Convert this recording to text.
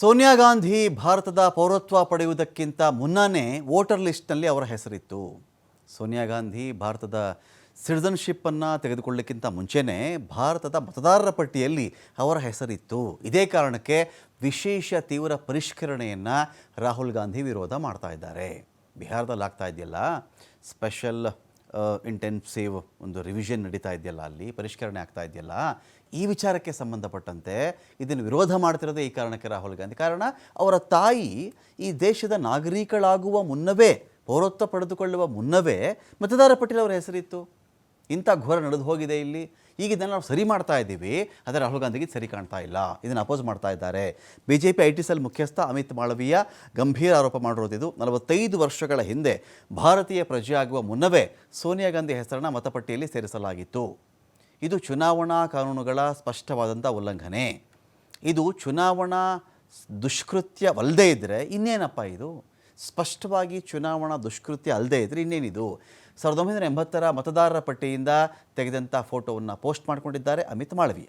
ಸೋನಿಯಾ ಗಾಂಧಿ ಭಾರತದ ಪೌರತ್ವ ಪಡೆಯುವುದಕ್ಕಿಂತ ಮುನ್ನಾನೇ ವೋಟರ್ ಲಿಸ್ಟ್ನಲ್ಲಿ ಅವರ ಹೆಸರಿತ್ತು. ಸೋನಿಯಾ ಗಾಂಧಿ ಭಾರತದ ಸಿಟಿಸನ್ಶಿಪ್ಪನ್ನು ತೆಗೆದುಕೊಳ್ಳಕ್ಕಿಂತ ಮುಂಚೆನೇ ಭಾರತದ ಮತದಾರರ ಪಟ್ಟಿಯಲ್ಲಿ ಅವರ ಹೆಸರಿತ್ತು. ಇದೇ ಕಾರಣಕ್ಕೆ ವಿಶೇಷ ತೀವ್ರ ಪರಿಷ್ಕರಣೆಯನ್ನು ರಾಹುಲ್ ಗಾಂಧಿ ವಿರೋಧ ಮಾಡ್ತಾ ಇದ್ದಾರೆ. ಬಿಹಾರದಲ್ಲಿ ಆಗ್ತಾ ಇದೆಯಲ್ಲ? ಸ್ಪೆಷಲ್ ಇಂಟೆನ್ಸಿವ್ ಒಂದು ರಿವಿಷನ್ ನಡೀತಾ ಇದೆಯಲ್ಲ ಅಲ್ಲಿ, ಪರಿಷ್ಕರಣೆ ಆಗ್ತಾ ಇದೆಯಲ್ಲ, ಈ ವಿಚಾರಕ್ಕೆ ಸಂಬಂಧಪಟ್ಟಂತೆ ಇದನ್ನು ವಿರೋಧ ಮಾಡ್ತಿರೋದೇ ಈ ಕಾರಣಕ್ಕೆ ರಾಹುಲ್ ಗಾಂಧಿ. ಕಾರಣ, ಅವರ ತಾಯಿ ಈ ದೇಶದ ನಾಗರಿಕಳಾಗುವ ಮುನ್ನವೇ, ಪೌರತ್ವ ಪಡೆದುಕೊಳ್ಳುವ ಮುನ್ನವೇ ಮತದಾರ ಪಟೇಲ್ ಅವರ ಹೆಸರಿತ್ತು. ಇಂಥ ಘೋರ ನಡೆದು ಹೋಗಿದೆ ಇಲ್ಲಿ. ಈಗ ಇದನ್ನು ನಾವು ಸರಿ ಮಾಡ್ತಾ ಇದ್ದೀವಿ. ಆದರೆ ರಾಹುಲ್ ಗಾಂಧಿಗೆ ಸರಿ ಕಾಣ್ತಾ ಇಲ್ಲ. ಇದನ್ನು ಅಪೋಸ್ ಮಾಡ್ತಾ ಇದ್ದಾರೆ. B J P I T cell ಮುಖ್ಯಸ್ಥ ಅಮಿತ್ ಮಾಳವೀಯ ಗಂಭೀರ ಆರೋಪ ಮಾಡಿರೋದಿದು. ನಲವತ್ತೈದು ವರ್ಷಗಳ ಹಿಂದೆ ಭಾರತೀಯ ಪ್ರಜೆ ಆಗುವ ಮುನ್ನವೇ ಸೋನಿಯಾ ಗಾಂಧಿ ಹೆಸರನ್ನು ಮತಪಟ್ಟಿಯಲ್ಲಿ ಸೇರಿಸಲಾಗಿತ್ತು. ಇದು ಚುನಾವಣಾ ಕಾನೂನುಗಳ ಸ್ಪಷ್ಟವಾದಂಥ ಉಲ್ಲಂಘನೆ. ಇದು ಚುನಾವಣಾ ದುಷ್ಕೃತ್ಯವಲ್ಲದೇ ಇದ್ದರೆ ಇನ್ನೇನಪ್ಪ ಇದು? ಸ್ಪಷ್ಟವಾಗಿ ಚುನಾವಣಾ ದುಷ್ಕೃತ್ಯ ಅಲ್ಲದೆ ಇದ್ದರೆ ಇನ್ನೇನಿದು? ಸಾವಿರದ ಒಂಬೈನೂರ ಎಂಬತ್ತರ ಮತದಾರರ ಪಟ್ಟಿಯಿಂದ ತೆಗೆದಂಥ ಫೋಟೋವನ್ನು ಪೋಸ್ಟ್ ಮಾಡಿಕೊಂಡಿದ್ದಾರೆ ಅಮಿತ್ ಮಾಳವೀಯ.